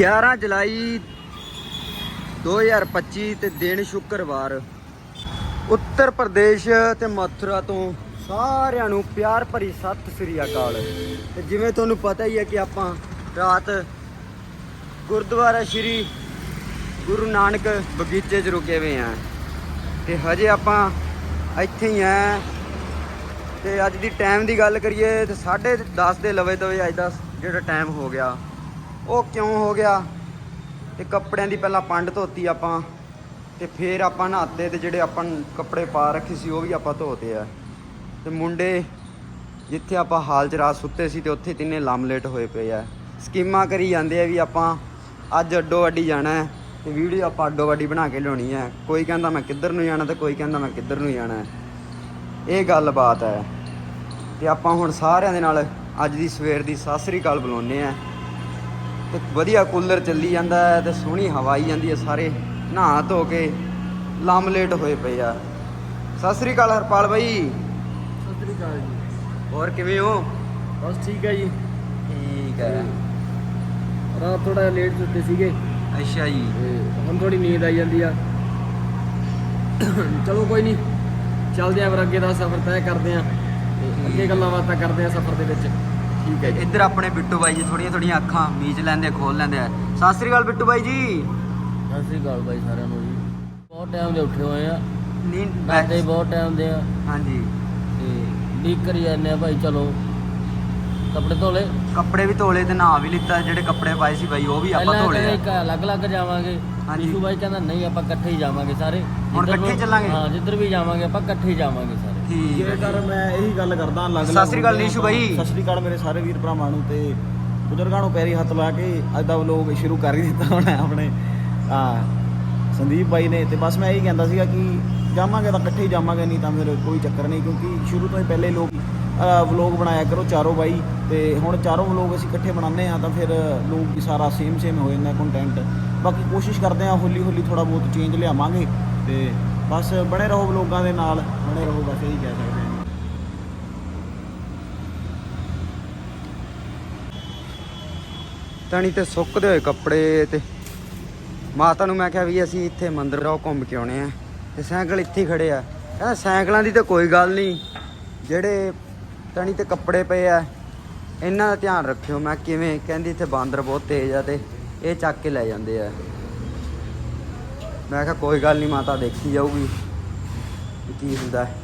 11 ਜੁਲਾਈ 2025 ਤੇ ਦਿਨ ਸ਼ੁੱਕਰਵਾਰ। ਉੱਤਰ ਪ੍ਰਦੇਸ਼ ਤੇ ਮਥੁਰਾ ਤੋਂ ਸਾਰਿਆਂ ਨੂੰ ਪਿਆਰ ਭਰੀ ਸਤਿ ਸ੍ਰੀ ਅਕਾਲ। ਤੇ ਜਿਵੇਂ ਤੁਹਾਨੂੰ ਪਤਾ ਹੀ ਹੈ ਕਿ ਆਪਾਂ ਰਾਤ ਗੁਰਦੁਆਰਾ ਸ਼੍ਰੀ ਗੁਰੂ ਨਾਨਕ ਬਗੀਚੇ 'ਚ ਰੁਕੇ ਹੋਏ ਆ ਤੇ ਹਜੇ ਆਪਾਂ ਇੱਥੇ ਹੀ ਆ ਤੇ ਅੱਜ ਦੀ ਟਾਈਮ ਦੀ ਗੱਲ ਕਰੀਏ ਤੇ 10:30 ਦੇ ਲਵੇ ਤੋਂ ਅੱਜ ਦਾ ਜਿਹੜਾ ਟਾਈਮ ਹੋ ਗਿਆ। ਉਹ ਕਿਉਂ ਹੋ ਗਿਆ? ਤੇ ਕੱਪੜਿਆਂ ਦੀ ਪਹਿਲਾਂ ਪੰਡ ਧੋਤੀ ਆਪਾਂ ਤੇ ਫਿਰ ਆਪਾਂ ਨਹਾਤੇ ਤੇ ਜਿਹੜੇ ਆਪਾਂ ਕੱਪੜੇ ਪਾ ਰੱਖੇ ਸੀ, ਉਹ ਵੀ ਆਪਾਂ ਧੋਤੇ ਆ। ਤੇ ਮੁੰਡੇ ਜਿੱਥੇ ਆਪਾਂ ਹਾਲ ਚ ਰਾਤ ਸੁੱਤੇ ਸੀ ਤੇ ਉੱਥੇ ਤਿੰਨੇ ਲਾਮਲੇਟ ਹੋਏ ਪਏ ਆ। ਸਕੀਮਾਂ ਕਰੀ ਜਾਂਦੇ ਆ ਵੀ ਆਪਾਂ ਅੱਜ ਅੱਡੋ ਅੱਡੀ ਜਾਣਾ ਹੈ ਤੇ ਵੀਡੀਓ ਆਪਾਂ ਅੱਡੋ ਅੱਡੀ ਬਣਾ ਕੇ ਲਿਆਉਣੀ ਹੈ। ਕੋਈ ਕਹਿੰਦਾ ਮੈਂ ਕਿੱਧਰ ਨੂੰ ਜਾਣਾ ਤੇ ਕੋਈ ਕਹਿੰਦਾ ਮੈਂ ਕਿੱਧਰ ਨੂੰ ਜਾਣਾ ਇਹ ਗੱਲ ਬਾਤ ਹੈ। ਤੇ ਆਪਾਂ ਹੁਣ ਸਾਰਿਆਂ ਦੇ ਨਾਲ ਅੱਜ ਦੀ ਸਵੇਰ ਦੀ ਸਤਿ ਸ੍ਰੀ ਅਕਾਲ ਬੁਲਾਉਂਦੇ ਆ ਤੇ ਵਧੀਆ ਕੂਲਰ ਚੱਲੀ ਜਾਂਦਾ ਹੈ ਤੇ ਸੋਹਣੀ ਹਵਾ ਆਈ ਜਾਂਦੀ ਹੈ ਸਾਰੇ ਨਹਾ ਧੋ ਕੇ ਲਾਮਲੇਟ ਹੋਏ ਪਏ ਆ। ਸਤਿ ਸ੍ਰੀ ਅਕਾਲ ਹਰਪਾਲ ਬਾਈ। ਸਤਿ ਸ੍ਰੀ ਅਕਾਲ ਜੀ। ਹੋਰ ਕਿਵੇਂ ਹੋ? ਬਸ ਠੀਕ ਹੈ ਜੀ। ਠੀਕ ਹੈ। ਰਾਤ ਥੋੜਾ ਲੇਟ ਸੁੱਤੇ ਸੀਗੇ। ਅੱਛਾ ਜੀ। ਹੁਣ ਥੋੜੀ ਨੀਂਦ ਆਈ ਜਾਂਦੀ ਆ। ਚਲੋ ਕੋਈ ਨਹੀਂ ਚੱਲਦੇ ਆਂ ਫਿਰ ਅੱਗੇ ਦਾ ਸਫ਼ਰ ਤੈਅ ਕਰਦੇ ਆਂ। ਅੱਗੇ ਗੱਲਾਂ ਬਾਤਾਂ ਕਰਦੇ ਆਂ ਸਫ਼ਰ ਦੇ ਵਿੱਚ। ਠੀਕ ਹੈ ਜੀ। ਇੱਧਰ ਆਪਣੇ ਬਿੱਟੂ ਬਾਈ ਜੀ ਥੋੜੀਆਂ ਥੋੜੀਆਂ ਅੱਖਾਂ ਮੀਚ ਲੈਂਦੇ ਖੋਲ ਲੈਂਦੇ ਆ। ਸਤਿ ਸ੍ਰੀ ਅਕਾਲ ਬਿੱਟੂ ਬਾਈ ਜੀ। ਸਤਿ ਸ੍ਰੀ ਅਕਾਲ ਬਾਈ ਸਾਰਿਆਂ ਨੂੰ ਜੀ। ਬਹੁਤ ਟਾਈਮ ਦੇ ਉੱਠੇ ਹੋਏ ਆ। ਨੀਂਦ ਨਾਤੇ ਬਹੁਤ ਟਾਈਮ ਦੇ ਆ। ਹਾਂਜੀ। ਤੇ ਲੀਕ ਕਰੀ ਜਾਂਦੇ ਆ ਭਾਈ ਚਲੋ। ਕੱਪੜੇ ਧੋ ਲਏ ਕੱਪੜੇ ਵੀ ਧੋਲੇ ਤੇ ਨਹਾ ਵੀ ਲਿੱਤਾ ਜਿਹੜੇ ਕੱਪੜੇ ਪਾਏ ਸੀ ਬਾਈ ਉਹ ਵੀ ਆਪਾਂ ਪਹਿਲਾਂ ਧੋਲੇ ਆ। ਇੱਕ ਅਲੱਗ-ਅਲੱਗ ਜਾਵਾਂਗੇ। ਹਾਂਜੀ। ਬਾਈ ਕਹਿੰਦਾ ਨਹੀਂ ਆਪਾਂ ਇਕੱਠੇ ਹੀ ਜਾਵਾਂਗੇ ਸਾਰੇ। ਹੁਣ ਇਕੱਠੇ ਨੂੰ- ਚੱਲਾਂਗੇ? ਹਾਂ ਜਿੱਧਰ ਵੀ ਜਾਵਾਂਗੇ ਆਪਾਂ ਇਕੱਠੇ ਹੀ ਜਾਵਾਂਗੇ ਸਾਰੇ। ਠੀਕ ਹੈ ਜੇਕਰ ਮੈਂ ਇਹੀ ਗੱਲ ਕਰਦਾ ਅਲੱਗ ਸਤਿ ਸ੍ਰੀ ਅਕਾਲ ਨੀਸ਼ੂ ਬਾਈ। ਸਤਿ ਸ੍ਰੀ ਅਕਾਲ ਮੇਰੇ ਸਾਰੇ ਵੀਰ ਭਰਾਵਾਂ ਨੂੰ ਤੇ ਬਜ਼ੁਰਗਾਂ ਨੂੰ ਪੈਰੀ ਹੱਥ ਲਾ ਕੇ ਅੱਜ ਦਾ ਵਲੋਗ ਸ਼ੁਰੂ ਕਰ ਹੀ ਦਿੱਤਾ ਹੁਣ ਆਪਣੇ। ਆ ਸੰਦੀਪ ਬਾਈ ਨੇ ਤੇ ਬਸ ਮੈਂ ਇਹੀ ਕਹਿੰਦਾ ਸੀਗਾ ਕਿ ਜਾਵਾਂਗੇ ਤਾਂ ਇਕੱਠੇ ਹੀ ਜਾਵਾਂਗੇ ਨਹੀਂ ਤਾਂ ਫਿਰ ਕੋਈ ਚੱਕਰ ਨਹੀਂ ਕਿਉਂਕਿ ਸ਼ੁਰੂ ਤੋਂ ਹੀ ਪਹਿਲੇ ਲੋਕ ਵਲੋਗ ਬਣਾਇਆ ਕਰੋ ਚਾਰੋਂ ਬਾਈ ਤੇ ਹੁਣ ਚਾਰੋਂ ਵਲੋਗ ਅਸੀਂ ਇਕੱਠੇ ਬਣਾਉਂਦੇ ਆ ਤਾਂ ਫਿਰ ਲੋਕ ਵੀ ਸਾਰਾ ਸੇਮ ਸੇਮ ਹੋ ਜਾਂਦਾ ਕੰਟੈਂਟ ਬਾਕੀ ਕੋਸ਼ਿਸ਼ ਕਰਦੇ ਆ ਹੌਲੀ ਹੌਲੀ ਥੋੜਾ ਬਹੁਤ ਚੇਂਜ ਲਿਆਵਾਂਗੇ ਤੇ ਬਸ ਬਣੇ ਰਹੋ ਵਲੋਗਾਂ ਦੇ ਨਾਲ। ਬਣੇ ਰਹੋ, ਬਸ ਇਹੀ ਕਹਿ ਸਕਦੇ ਹਾਂ। ਤਣੀ ਤੇ ਸੁੱਕਦੇ ਹੋਏ ਕੱਪੜੇ ਤੇ ਮਾਤਾ ਨੂੰ ਮੈਂ ਕਿਹਾ ਵੀ ਅਸੀਂ ਇੱਥੇ ਮੰਦਿਰ ਰਾਓ ਘੁੰਮ ਕੇ ਆਉਣੇ ਆ। ਤੇ ਸਾਈਕਲ ਇੱਥੇ ਖੜੇ ਆ। ਕਹਿੰਦਾ ਸਾਈਕਲਾਂ ਦੀ ਤਾਂ ਕੋਈ ਗੱਲ ਨਹੀਂ। ਜਿਹੜੇ ਤਣੀ ਤੇ ਕੱਪੜੇ ਪਏ ਆ, ਇਹਨਾਂ ਦਾ ਧਿਆਨ ਰੱਖਿਓ। ਮੈਂ ਕਿਵੇਂ ਕਹਿੰਦੀ ਇੱਥੇ ਬਾਂਦਰ ਬਹੁਤ ਤੇਜ਼ ਆ ਤੇ ਇਹ ਚੱਕ ਕੇ ਲੈ ਜਾਂਦੇ ਆ। ਮੈਂ ਕਿਹਾ ਕੋਈ ਗੱਲ ਨਹੀਂ, ਮਾਤਾ ਦੇਖੀ ਜਾਊਗੀ। ਕੀ ਹੁੰਦਾ ਹੈ।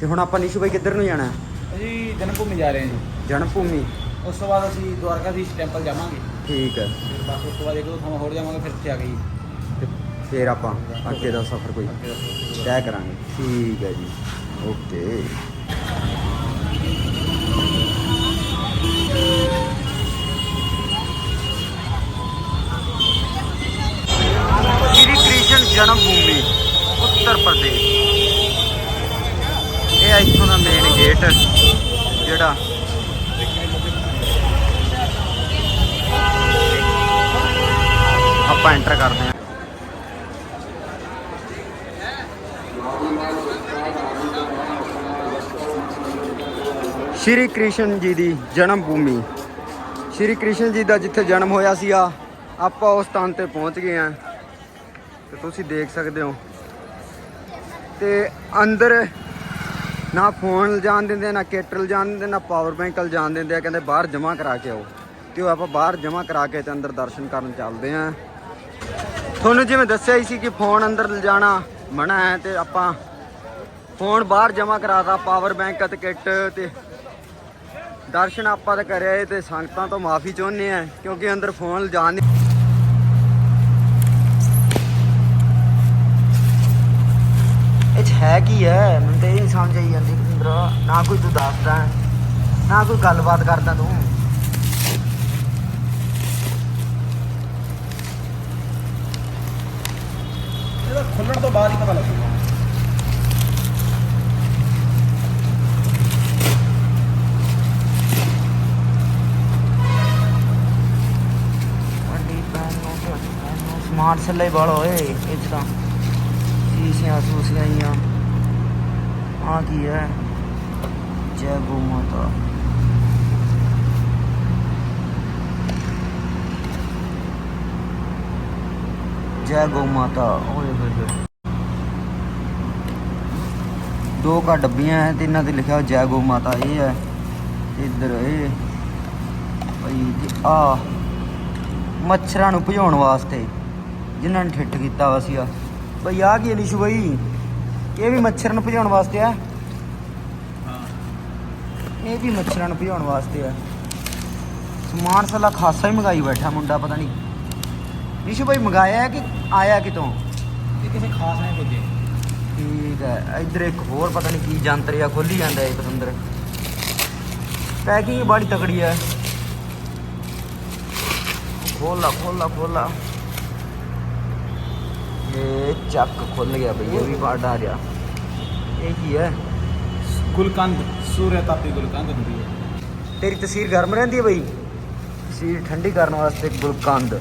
ਤੇ ਹੁਣ ਆਪਾਂ ਨਿਸ਼ੂ ਭਾਈ ਕਿੱਧਰ ਨੂੰ ਜਾਣਾ? ਹੈ? ਅਸੀਂ ਜਨਮ ਭੂਮੀ ਜਾ ਰਹੇ ਹਾਂ ਜੀ। ਜਨਮ ਭੂਮੀ ਉਸ ਤੋਂ ਬਾਅਦ ਅਸੀਂ ਦੁਆਰਕਾਧੀਸ਼ ਟੈਂਪਲ ਜਾਵਾਂਗੇ। ਠੀਕ ਹੈ। ਫਿਰ ਬਸ ਉਸ ਤੋਂ ਬਾਅਦ ਇੱਕ ਦੋ ਥਾਂ ਹੋਰ ਜਾਵਾਂਗੇ ਫਿਰ ਇੱਥੇ ਆ ਗਈ ਤੇ ਫਿਰ ਆਪਾਂ ਅੱਗੇ ਦਾ ਸਫ਼ਰ ਕੋਈ ਤੈਅ ਕਰਾਂਗੇ। ਠੀਕ ਹੈ ਜੀ। ਓਕੇ। ਐਂਟਰ ਕਰਦੇ ਹਾਂ ਸ਼੍ਰੀ ਕ੍ਰਿਸ਼ਨ ਜੀ ਦੀ ਜਨਮ ਭੂਮੀ। ਸ਼੍ਰੀ ਕ੍ਰਿਸ਼ਨ ਜੀ ਦਾ ਜਿੱਥੇ ਜਨਮ ਹੋਇਆ ਸੀਗਾ, ਆਪਾਂ ਉਸ ਸਥਾਨ ਤੇ ਪਹੁੰਚ ਗਏ ਆ। ਤੇ ਤੁਸੀਂ ਦੇਖ ਸਕਦੇ ਹੋ। ਤੇ ਅੰਦਰ ਨਾ ਫੋਨ ਜਾਣ ਦਿੰਦੇ, ਨਾ ਕਿੱਟ ਜਾਣ ਦਿੰਦੇ, ਨਾ ਪਾਵਰ ਬੈਂਕ ਜਾਣ ਦਿੰਦੇ ਆ, ਕਹਿੰਦੇ ਬਾਹਰ ਜਮ੍ਹਾਂ ਕਰਾ ਕੇ ਆਓ। ਤੇ ਉਹ ਆਪਾਂ ਬਾਹਰ ਜਮ੍ਹਾਂ ਕਰਾ ਕੇ ਤੇ ਅੰਦਰ ਦਰਸ਼ਨ ਕਰਨ ਚੱਲਦੇ ਆ। ਤੁਹਾਨੂੰ ਜਿਵੇਂ ਦੱਸਿਆ ਹੀ ਸੀ ਕਿ ਫੋਨ ਅੰਦਰ ਲਿਜਾਣਾ ਮਨਾ ਹੈ ਤੇ ਆਪਾਂ ਫੋਨ ਬਾਹਰ ਜਮ੍ਹਾਂ ਕਰਾਤਾ ਪਾਵਰ ਬੈਂਕ ਅਤੇ ਕਿੱਟ ਤੇ ਦਰਸ਼ਨ ਆਪਾਂ ਤਾਂ ਕਰਿਆ ਤੇ ਸੰਗਤਾਂ ਤੋਂ ਮਾਫੀ ਚਾਹੁੰਦੇ ਆ ਕਿਉਂਕਿ ਅੰਦਰ ਫੋਨ ਲਿਜਾਣ ਦੀ ਇਹ ਹੈ ਕੀ ਹੈ? ਮੈਨੂੰ ਤੇ ਇਹ ਨਹੀਂ ਸਮਝ ਆਈ ਜਾਂਦੀ ਕਿੰਦਰ ਨਾ ਕੋਈ ਤੂੰ ਦੱਸਦਾ, ਨਾ ਕੋਈ ਗੱਲਬਾਤ ਕਰਦਾ ਤੂੰ। ਖੁੱਲਣ ਤੋਂ ਬਾਅਦ ਹੀ ਪਤਾ ਲੱਗੂਗਾ ਵੱਡੀ ਭੈਣ ਨੂੰ ਛੋਟੀ ਭੈਣ ਨੂੰ ਸਮਾਰਟ ਸੱਲੇ ਵਾਲ ਹੋਏ ਇਹ 'ਚ ਤਾਂ ਸੀਸੀਆਂ ਸੂਸੀਆਂ ਹੀ ਆ ਆ ਕੀ ਹੈ ਜੈ ਗੋ ਮਾਤਾ ਜੈ ਗੋ ਮਾਤਾ। ਓਏ ਹੋਏ ਹੋਏ। ਦੋ ਕਾ ਡੱਬੀਆਂ ਹੈ ਤੇ ਇਹਨਾਂ ਤੇ ਲਿਖਿਆ ਜੈ ਗੋ ਮਾਤਾ। ਇਹ ਹੈ ਤੇ ਇੱਧਰ ਇਹ। ਭਈ ਤੇ ਆ। ਮੱਛਰਾਂ ਨੂੰ ਭਜਾਉਣ ਵਾਸਤੇ ਜਿਨ੍ਹਾਂ ਨੇ ਠਿੱਠ ਕੀਤਾ ਵਾ ਸੀਗਾ। ਬਈ ਆ ਕੀ ਨਿਸ਼ੂ ਬਈ? ਇਹ ਵੀ ਮੱਛਰ ਨੂੰ ਭਜਾਉਣ ਵਾਸਤੇ ਆ ਇਹ ਵੀ ਮੱਛਰਾਂ ਨੂੰ ਭਜਾਉਣ ਵਾਸਤੇ ਆ ਸਮਾਨ ਸਲਾ ਖਾਸਾ ਹੀ ਮੰਗਾਈ ਬੈਠਾ ਮੁੰਡਾ, ਪਤਾ ਨਹੀਂ ਨਿਸ਼ੂ ਭਾਈ ਮੰਗਾਇਆ ਹੈ ਕਿ ਆਇਆ ਕਿਤੋਂ? ਇਹ ਕਿਸੇ ਖਾਸ ਨੇ ਭੇਜੇ ਠੀਕ ਹੈ ਇੱਧਰ ਇੱਕ ਹੋਰ ਪਤਾ ਨਹੀਂ ਕੀ ਜੰਤਰ ਆ ਖੋਲੀ ਜਾਂਦਾ ਹੈ ਪਤੰਦਰ ਪੈਕਿੰਗ ਬੜੀ ਤਕੜੀ ਹੈ। ਖੋਲਾ ਖੋਲਾ ਖੋਲਾ ਇਹ ਚੱਕ ਖੁੱਲ ਗਿਆ ਬਈ ਇਹ ਵੀ ਪਾਰਟ ਆ ਗਿਆ ਇਹ ਕੀ ਹੈ? ਗੁਲਕੰਦ ਸੂਰਯ ਤਾਪੀ ਗੁਲਕੰਦ ਹੁੰਦੀ ਹੈ। ਤੇਰੀ ਤਸਵੀਰ ਗਰਮ ਰਹਿੰਦੀ ਹੈ ਬਈ? ਤਸਵੀਰ ਠੰਡੀ ਕਰਨ ਵਾਸਤੇ ਗੁਲਕੰਦ।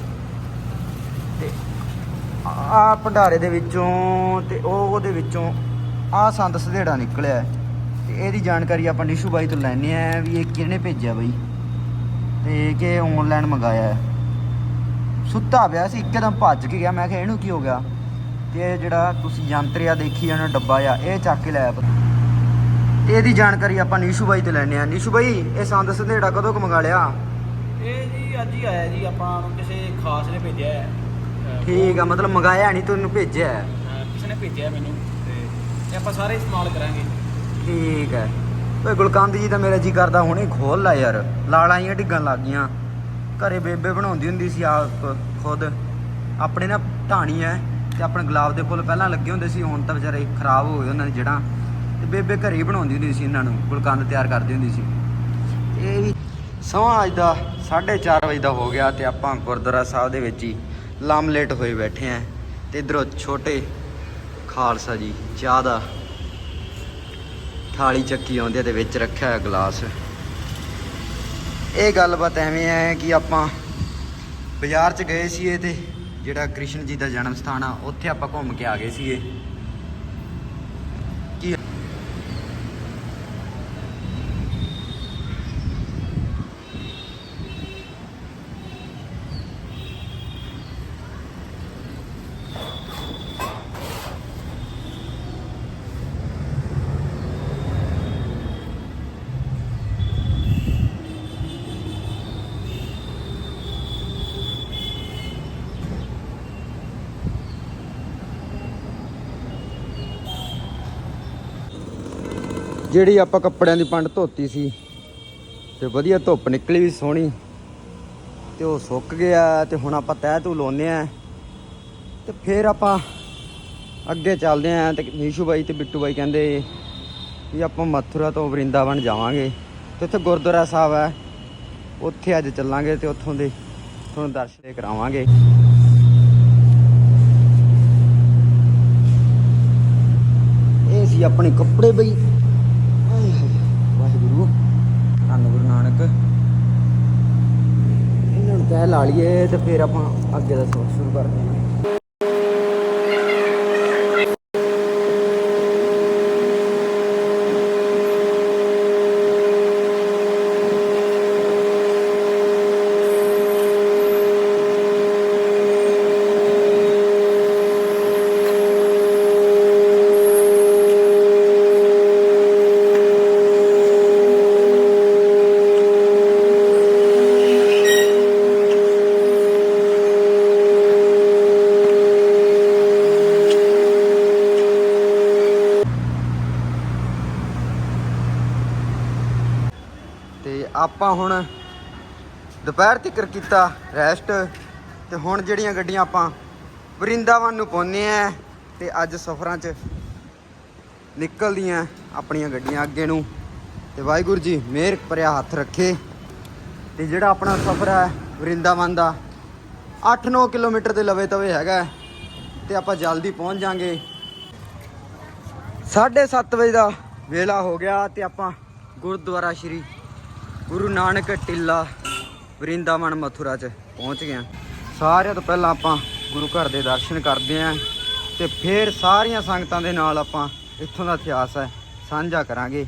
ਆ ਭੰਡਾਰੇ ਦੇ ਵਿੱਚੋਂ ਤੇ ਉਹ ਉਹਦੇ ਵਿੱਚੋਂ ਆ ਸੰਦ ਸਧੇੜਾ ਨਿਕਲਿਆ ਹੈ। ਤੇ ਇਹਦੀ ਜਾਣਕਾਰੀ ਆਪਾਂ ਨਿਸ਼ੂ ਬਾਈ ਤੋਂ ਲੈਣੇ ਆ ਵੀ ਇਹ ਕਿਹਨੇ ਭੇਜਿਆ ਬਈ ਤੇ ਕਿ ਆਨਲਾਈਨ ਮੰਗਾਇਆ ਸੁੱਤਾ ਪਿਆ ਸੀ, ਇੱਕਦਮ ਭੱਜ ਕੇ ਗਿਆ। ਮੈਂ ਕਿਹਾ, ਇਹਨੂੰ ਕੀ ਹੋ ਗਿਆ? ਤੇ ਇਹ ਜਿਹੜਾ ਤੁਸੀਂ ਯੰਤਰ ਆ, ਦੇਖੀ ਜਾਣਾ, ਡੱਬਾ ਆ, ਇਹ ਚੱਕ ਕੇ ਲਾਇਆ ਤੇ ਇਹਦੀ ਜਾਣਕਾਰੀ ਆਪਾਂ ਨਿਸ਼ੂ ਬਾਈ ਤੋਂ ਲੈਣੇ ਆ ਨਿਸ਼ੂ ਬਾਈ, ਇਹ ਸੰਦ ਸਧੇੜਾ ਕਦੋਂ ਕੁ ਮੰਗਾ ਲਿਆ? ਇਹ ਜੀ ਅੱਜ ਹੀ ਆਇਆ ਜੀ, ਆਪਾਂ ਨੂੰ ਕਿਸੇ ਖਾਸ ਨੇ ਭੇਜਿਆ ਹੈ। ਠੀਕ ਆ ਮਤਲਬ ਮੰਗਾਇਆ ਨਹੀਂ ਤੈਨੂੰ ਭੇਜਿਆ ਹੈ। ਕਿਸੇ ਨੇ ਭੇਜਿਆ ਮੈਨੂੰ ਤੇ ਇਹ ਆਪਾਂ ਸਾਰੇ ਇਸਤੇਮਾਲ ਕਰਾਂਗੇ। ਠੀਕ ਹੈ। ਓਏ ਗੁਲਕੰਦ ਜੀ ਤਾਂ ਮੇਰਾ ਜੀ ਕਰਦਾ ਹੁਣੇ ਖੋਲ ਲਾ ਯਾਰ। ਲਾਲਾਂ ਹੀ ਡਿੱਗਣ ਲੱਗ ਗਈਆਂ। ਘਰੇ ਬੇਬੇ ਬਣਾਉਂਦੀ ਹੁੰਦੀ ਸੀ ਆਪ ਖੁਦ। ਆਪਣੇ ਨਾ ਢਾਣੀ ਹੈ ਤੇ ਆਪਣੇ ਗੁਲਾਬ ਦੇ ਫੁੱਲ ਪਹਿਲਾਂ ਲੱਗੇ ਹੁੰਦੇ ਸੀ ਹੁਣ ਤਾਂ ਵਿਚਾਰੇ ਖਰਾਬ ਹੋ ਗਏ ਉਹਨਾਂ ਦੀ ਜੜ੍ਹਾਂ। ਤੇ ਬੇਬੇ ਘਰੇ ਹੀ ਬਣਾਉਂਦੀ ਹੁੰਦੀ ਸੀ ਇਹਨਾਂ ਨੂੰ ਗੁਲਕੰਦ ਤਿਆਰ ਕਰਦੀ ਹੁੰਦੀ ਸੀ। ਇਹ ਵੀ ਸਮਾਂ ਅੱਜ ਦਾ 4:30 ਵਜੇ ਦਾ ਹੋ ਗਿਆ ਤੇ ਆਪਾਂ ਗੁਰਦੁਆਰਾ ਸਾਹਿਬ ਦੇ ਵਿੱਚ ਹੀ ਲਾਮਲੇਟ ਹੋਏ ਬੈਠੇ ਆਂ। ਤੇ ਇਧਰੋਂ ਛੋਟੇ ਖਾਲਸਾ ਜੀ, ਚਾਹ ਦਾ ਥਾਲੀ ਚੱਕੀ ਆਉਂਦੇ ਹੈ ਤੇ ਵਿੱਚ ਰੱਖਿਆ ਹੋਇਆ ਗਲਾਸ। ਇਹ ਗੱਲਬਾਤ ਐਵੇਂ ਹੈ ਕਿ ਆਪਾਂ ਬਾਜ਼ਾਰ 'ਚ ਗਏ ਸੀਗੇ ਤੇ ਜਿਹੜਾ ਕ੍ਰਿਸ਼ਨ ਜੀ ਦਾ ਜਨਮ ਸਥਾਨ ਆ, ਉੱਥੇ ਆਪਾਂ ਘੁੰਮ ਕੇ ਆ ਗਏ ਸੀਗੇ। ਕੀ ਜਿਹੜੀ ਆਪਾਂ ਕੱਪੜਿਆਂ ਦੀ ਪੰਡ ਧੋਤੀ ਸੀ, ਤੇ ਵਧੀਆ ਧੁੱਪ ਨਿਕਲੀ ਵੀ ਸੋਹਣੀ, ਤੇ ਉਹ ਸੁੱਕ ਗਿਆ, ਤੇ ਹੁਣ ਆਪਾਂ ਤਹਿ ਤੂ ਲਾਉਨੇ ਆ ਤੇ ਫਿਰ ਆਪਾਂ ਅੱਗੇ ਚੱਲਦੇ ਆ ਤੇ ਨੀਸ਼ੂ ਬਾਈ ਤੇ ਬਿੱਟੂ ਬਾਈ ਕਹਿੰਦੇ ਵੀ ਆਪਾਂ ਮਥੁਰਾ ਤੋਂ ਵਰਿੰਦਾਵਨ ਜਾਵਾਂਗੇ, ਤੇ ਉੱਥੇ ਗੁਰਦੁਆਰਾ ਸਾਹਿਬ ਹੈ, ਉੱਥੇ ਅੱਜ ਚੱਲਾਂਗੇ ਤੇ ਉੱਥੋਂ ਦੇ ਤੁਹਾਨੂੰ ਦਰਸ਼ਨ ਕਰਾਵਾਂਗੇ। ਇਹ ਸੀ ਆਪਣੇ ਕੱਪੜੇ ਬਈ ਆਏ ਹਾਏ, ਵਾਹਿਗੁਰੂ ਧੰਨ ਇਹਨਾਂ ਨੂੰ ਤਹਿ ਲਾ ਲਈਏ ਤੇ ਫਿਰ ਆਪਾਂ ਅੱਗੇ ਦਾ ਸੋਚ ਸ਼ੁਰੂ ਕਰਦੇ ਹਾਂ ਤੇ ਆਪਾਂ ਹੁਣ ਦੁਪਹਿਰ ਤੱਕ ਕੀਤਾ ਰੈਸਟ ਤੇ ਹੁਣ ਜਿਹੜੀਆਂ ਗੱਡੀਆਂ ਆਪਾਂ ਵਰਿੰਦਾਵਨ ਨੂੰ ਪਾਉਂਦੇ ਆ ਤੇ ਅੱਜ ਸਫ਼ਰਾਂ 'ਚ ਨਿਕਲਦੀਆਂ ਆਪਣੀਆਂ ਗੱਡੀਆਂ ਅੱਗੇ ਨੂੰ। ਤੇ ਵਾਹਿਗੁਰੂ ਜੀ, ਮਿਹਰ ਭਰਿਆ ਹੱਥ ਰੱਖੇ। ਤੇ ਜਿਹੜਾ ਆਪਣਾ ਸਫ਼ਰ ਹੈ ਵਰਿੰਦਾਵਨ ਦਾ 8-9 ਕਿਲੋਮੀਟਰ ਦੇ ਲਵੇ ਤਵੇ ਹੈਗਾ ਹੈ ਤੇ ਆਪਾਂ ਜਲਦੀ ਪਹੁੰਚ ਜਾਾਂਗੇ। 7:30 ਵਜੇ ਦਾ ਵੇਲਾ ਹੋ ਗਿਆ ਤੇ ਆਪਾਂ ਗੁਰਦੁਆਰਾ ਸ਼੍ਰੀ ਗੁਰੂ ਨਾਨਕ ਟਿੱਲਾ ਵਰਿੰਦਾਵਨ ਮਥੁਰਾ ਚ ਪਹੁੰਚ ਗਏ ਹਾਂ। ਸਾਰਿਆਂ ਤੋਂ ਪਹਿਲਾਂ ਆਪਾਂ ਗੁਰੂ ਘਰ ਦੇ ਦਰਸ਼ਨ ਕਰਦੇ ਆਂ ਤੇ ਫਿਰ ਸਾਰੀਆਂ ਸੰਗਤਾਂ ਦੇ ਨਾਲ ਆਪਾਂ ਇੱਥੋਂ ਦਾ ਇਤਿਹਾਸ ਹੈ, ਸਾਂਝਾ ਕਰਾਂਗੇ।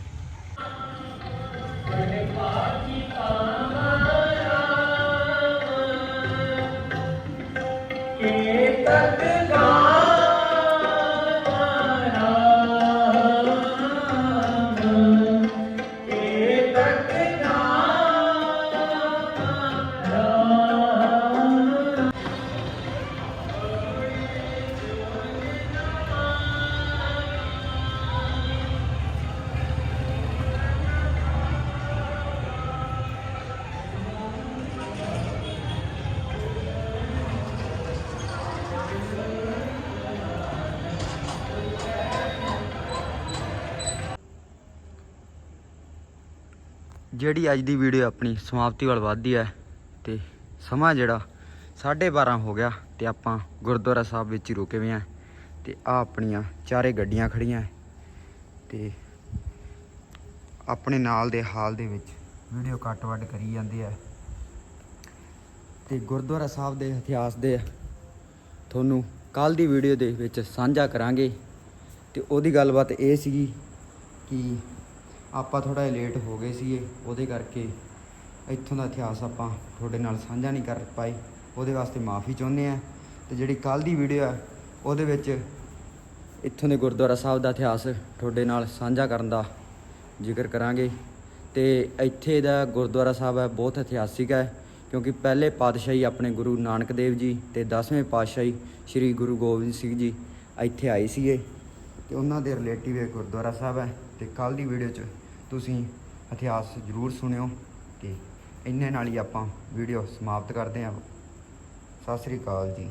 ਜਿਹੜੀ ਅੱਜ ਦੀ ਵੀਡੀਓ ਆਪਣੀ ਸਮਾਪਤੀ ਵੱਲ ਵੱਧਦੀ ਹੈ ਤੇ ਸਮਾਂ ਜਿਹੜਾ 12:30 ਹੋ ਗਿਆ ਤੇ ਆਪਾਂ ਗੁਰਦੁਆਰਾ ਸਾਹਿਬ ਵਿੱਚ ਹੀ ਰੁਕੇ ਹੋਏ ਆ ਤੇ ਆ ਆਪਣੀਆਂ ਚਾਰੇ ਗੱਡੀਆਂ ਖੜੀਆਂ ਹੈ ਤੇ ਆਪਣੇ ਨਾਲ ਦੇ ਹਾਲ ਦੇ ਵਿੱਚ ਵੀਡੀਓ ਕੱਟ ਵੱਡ ਕਰੀ ਜਾਂਦੇ ਆ। ਤੇ ਗੁਰਦੁਆਰਾ ਸਾਹਿਬ ਦੇ ਇਤਿਹਾਸ ਦੇ ਤੁਹਾਨੂੰ ਕੱਲ ਦੀ ਵੀਡੀਓ ਦੇ ਵਿੱਚ ਸਾਂਝਾ ਕਰਾਂਗੇ ਤੇ ਉਹਦੀ ਗੱਲਬਾਤ ਇਹ ਸੀਗੀ ਕਿ ਆਪਾਂ ਥੋੜਾ ਲੇਟ ਹੋ ਗਏ ਸੀਗੇ, ਉਹਦੇ ਕਰਕੇ ਇੱਥੋਂ ਦਾ ਇਤਿਹਾਸ ਆਪਾਂ ਤੁਹਾਡੇ ਨਾਲ ਸਾਂਝਾ ਨਹੀਂ ਕਰ ਪਾਏ। ਉਹਦੇ ਵਾਸਤੇ ਮਾਫੀ ਚਾਹੁੰਦੇ ਆ ਤੇ ਜਿਹੜੀ ਕੱਲ ਦੀ ਵੀਡੀਓ ਆ, ਉਹਦੇ ਵਿੱਚ ਇੱਥੋਂ ਦੇ ਗੁਰਦੁਆਰਾ ਸਾਹਿਬ ਦਾ ਇਤਿਹਾਸ ਤੁਹਾਡੇ ਨਾਲ ਸਾਂਝਾ ਕਰਨ ਦਾ ਜ਼ਿਕਰ ਕਰਾਂਗੇ। ਤੇ ਇੱਥੇ ਦਾ ਗੁਰਦੁਆਰਾ ਸਾਹਿਬ ਹੈ, ਬਹੁਤ ਇਤਿਹਾਸਿਕ ਹੈ, ਕਿਉਂਕਿ ਪਹਿਲੇ ਪਾਤਸ਼ਾਹੀ ਆਪਣੇ ਗੁਰੂ ਨਾਨਕ ਦੇਵ ਜੀ ਤੇ 10ਵੇਂ ਪਾਤਸ਼ਾਹੀ ਸ੍ਰੀ ਗੁਰੂ ਗੋਬਿੰਦ ਸਿੰਘ ਜੀ ਇੱਥੇ ਆਏ ਸੀਗੇ। ਤੇ ਉਹਨਾਂ ਦੇ ਰਿਲੇਟਿਵ ਇਹ ਗੁਰਦੁਆਰਾ ਸਾਹਿਬ ਹੈ ਤੇ ਕੱਲ ਦੀ ਵੀਡੀਓ 'ਚ ਤੁਸੀਂ ਇਤਿਹਾਸ ਜ਼ਰੂਰ ਸੁਣਿਓ ਤੇ ਇੰਨੇ ਨਾਲ ਹੀ ਆਪਾਂ ਵੀਡੀਓ ਸਮਾਪਤ ਕਰਦੇ ਹਾਂ। ਸਤਿ ਸ੍ਰੀ ਅਕਾਲ ਜੀ।